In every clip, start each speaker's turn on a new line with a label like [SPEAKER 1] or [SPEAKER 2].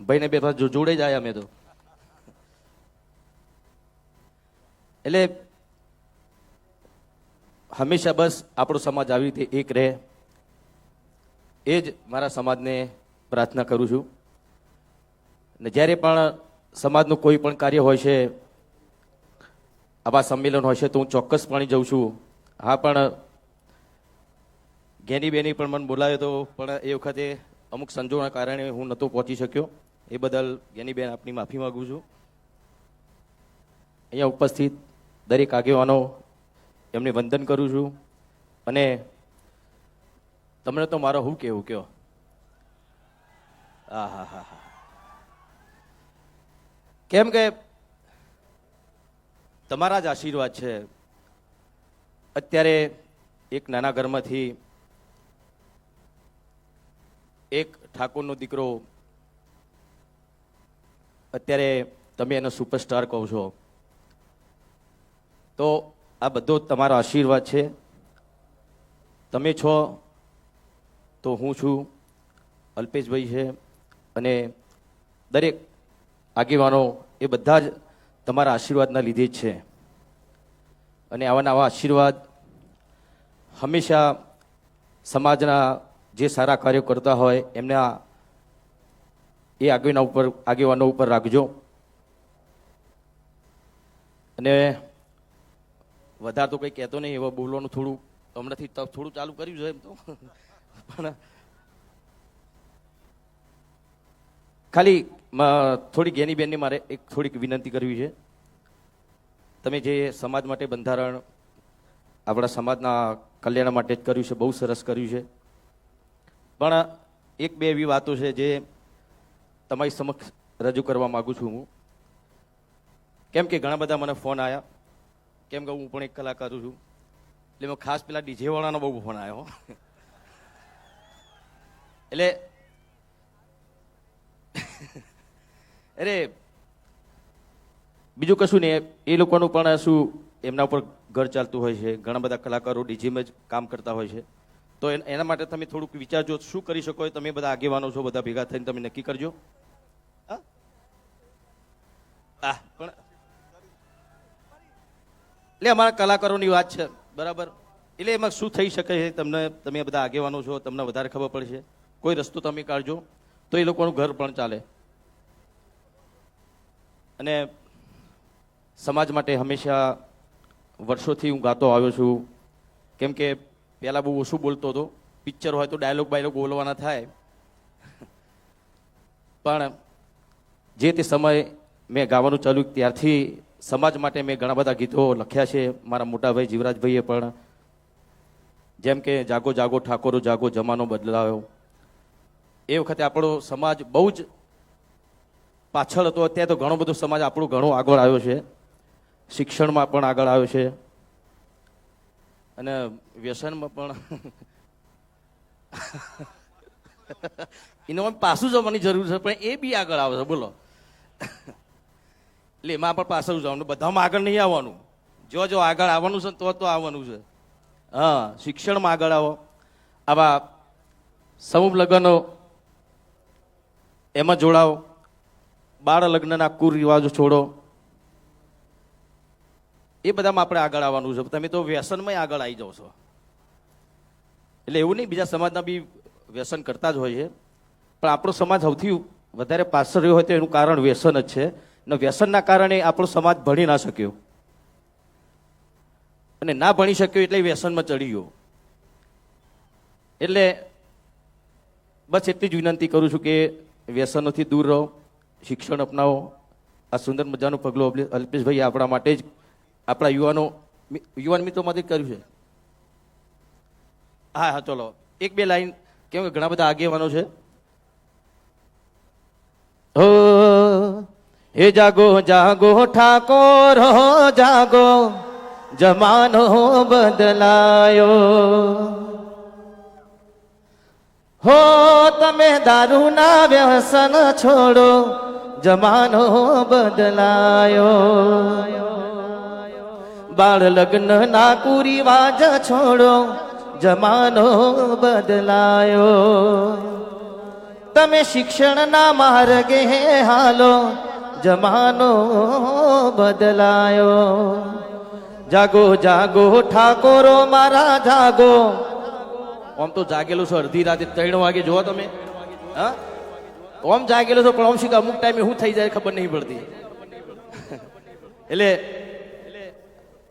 [SPEAKER 1] ભાઈને બે જો જોડે જ આવ્યા અમે તો. એટલે હંમેશા બસ આપણો સમાજ આવી રીતે એક રહે. એ જ મારા સમાજને પ્રાર્થના કરું છું. ને જ્યારે પણ સમાજનું કોઈ પણ કાર્ય હોય છે, આવા સંમેલન હોય છે, તો હું ચોક્કસપણે જઉં છું. હા, પણ ઘેની બેની પણ મને બોલાવ્યો તો પણ એ વખતે અમુક સંજોના કારણે હું નહોતો પહોંચી શક્યો. એ બદલ બેન આપની માફી માગું છું. અહીંયા ઉપસ્થિત દરેક આગેવાનો એમને વંદન કરું છું. અને તમને તો મારો હું કેવું કયો? હા હા હા હા. કેમ કે તમારા જ આશીર્વાદ છે. અત્યારે એક નાના ઘરમાંથી એક ઠાકોરનો દીકરો અત્યારે તમે એનો સુપરસ્ટાર કહો છો. તો આ બધો તમારો આશીર્વાદ છે. તમે છો તો હું છું અલ્પેશભાઈ છે અને દરેક આગેવાનો એ બધા જ તમારા આશીર્વાદના લીધે જ છે. અને આવા નવા આશીર્વાદ હંમેશા સમાજના જે સારા કાર્યો કરતા હોય એમના એ આગેવાના ઉપર, આગેવાનો ઉપર રાખજો. અને વધારે તો કંઈ કહેતો નહીં, એવા બોલવાનું થોડું, હમણાંથી થોડું ચાલુ કર્યું છે એમ તો. પણ ખાલી થોડી ગેની બેનની મારે એક થોડીક વિનંતી કરવી છે. તમે જે સમાજ માટે બંધારણ, આપણા સમાજના કલ્યાણ માટે જ કર્યું છે, બહુ સરસ કર્યું છે. પણ એક બે એવી વાતો છે જે તમારી સમક્ષ રજૂ કરવા માગું છું હું. કેમ કે ઘણા બધા મને ફોન આવ્યા કેમ કે હું પણ એક કલાકાર છું. એટલે મેં ખાસ પેલા ડીજેવાળાનો બહુ ફોન આવ્યો એટલે અરે બીજું કશું નહીં. એ લોકોનું પણ શું એમના ઉપર ઘર ચાલતું હોય છે. ઘણા બધા કલાકારો ડીજીમાં જ કામ કરતા હોય છે. તો એન- માટે તમે થોડુંક વિચારજો. શું કરી શકો તમે બધા આગેવાનો છો, બધા ભેગા થઈને તમે નક્કી કરજો? આ પણ એટલે અમારા કલાકારોની વાત છે, બરાબર? એટલે એમાં શું થઈ શકે છે? તમને, તમે બધા આગેવાનો છો, તમને વધારે ખબર પડશે. કોઈ રસ્તો તમે કાઢજો. તો એ લોકોનું ઘર પણ ચાલે. અને સમાજ માટે હંમેશા વર્ષોથી હું ગાતો આવ્યો છું. કેમ કે પહેલાં બહુ ઓછું બોલતો હતો. પિક્ચર હોય તો ડાયલોગ બાયલોગ બોલવાના થાય. પણ જે તે સમય મેં ગાવાનું ચાલુ ત્યારથી સમાજ માટે મેં ઘણા બધા ગીતો લખ્યા છે. મારા મોટાભાઈ જીવરાજભાઈએ પણ જેમ કે જાગો જાગો, ઠાકોરો, જાગો, જમાનો બદલાયો. એ વખતે આપણો સમાજ બહુ જ પાછળ હતો. અત્યારે તો ઘણો બધો સમાજ આપણો ઘણો આગળ આવ્યો છે. શિક્ષણમાં પણ આગળ આવ્યો છે. અને વ્યસનમાં પણ એનો પાછું જવાની જરૂર છે, પણ એ બી આગળ આવે છે. બોલો. એટલે એમાં પણ પાછળ જવાનું બધામાં આગળ નહીં આવવાનું. જો જો આગળ આવવાનું છે તો તો આવવાનું છે. હા, શિક્ષણમાં આગળ આવો. આવા સમૂહ લગ્નો એમાં જોડાઓ. બાળ લગ્નના કુરિવાજો છોડો. એ બધામાં આપણે આગળ આવવાનું છે. તમે તો વ્યસનમાં આગળ આવી જાઓ છો. એટલે એવું નહીં, બીજા સમાજના બી વ્યસન કરતા જ હોય છે. પણ આપણો સમાજ સૌથી વધારે પાછળ રહ્યો હોય તો એનું કારણ વ્યસન જ છે. અને વ્યસનના કારણે આપણો સમાજ ભણી ના શક્યો. અને ના ભણી શક્યો એટલે વ્યસનમાં ચડી ગયો. એટલે બસ એટલી જ વિનંતી કરું છું કે વ્યસનોથી દૂર રહો, શિક્ષણ અપનાવો. આ સુંદર મજાનું પગલું અલ્પે- અલ્પેશભાઈ આપણા માટે જ આપણા યુવાનો યુવાન મિત્રો માટે કર્યું છે. હા હા, ચલો. એક બે લાઈન, કેમ કે ઘણા બધા આગેવાનો છે. હો હે જાગો જાગો, ઠાકોર જાગો, જમાનો બદલાયો. હો, તમે દારૂના વ્યસન છોડો, જમાનો બદલાયો. બાળ લગ્ન ના કુરિવાજ છોડો, જમાનો બદલાયો. તમે શિક્ષણના માર્ગે હાલો જમાનો બદલાયો. જાગો જાગો, ઠાકોરો મારા, જાગો. આમ તો જાગેલો છો, અડધી રાતે ત્રણ વાગે જોવો તમે. હા? ઓમ જાગેલો છો, પણ ઓમ શું કે અમુક ટાઈમે શું થઈ જાય ખબર નહીં પડતી. એટલે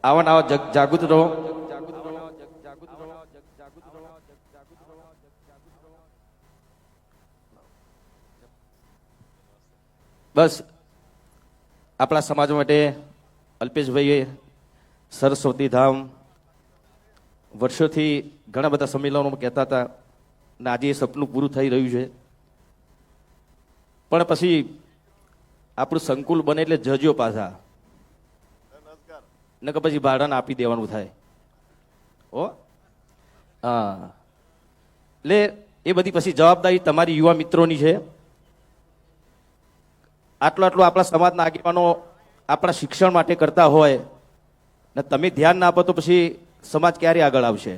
[SPEAKER 1] આવા આવા જગ- જાગૃત રહો. બસ. આપણા સમાજ માટે અલ્પેશભાઈએ સરસ્વતી ધામ વર્ષોથી ઘણા બધા સંમેલનોમાં કહેતા હતા ને આજે એ સપનું પૂરું થઈ રહ્યું છે. પણ પછી આપણું સંકુલ બને એટલે જજો પાછા. ન કે પછી ભાડાને આપી દેવાનું થાય. ઓ હા. એટલે એ બધી પછી જવાબદારી તમારી યુવા મિત્રોની છે. આટલું આટલું આપણા સમાજના આગેવાનો આપણા શિક્ષણ માટે કરતા હોય ને તમે ધ્યાન ના આપો તો પછી સમાજ ક્યારે આગળ આવશે?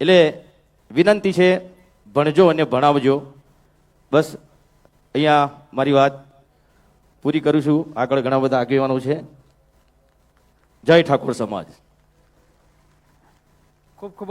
[SPEAKER 1] એટલે વિનંતી છે, ભણજો અને ભણાવજો. બસ, અહીંયા મારી વાત પૂરી કરું છું. આગળ ઘણા બધા આગેવાનો છે. જય ઠાકોર સમાજ.
[SPEAKER 2] ખૂબ ખૂબ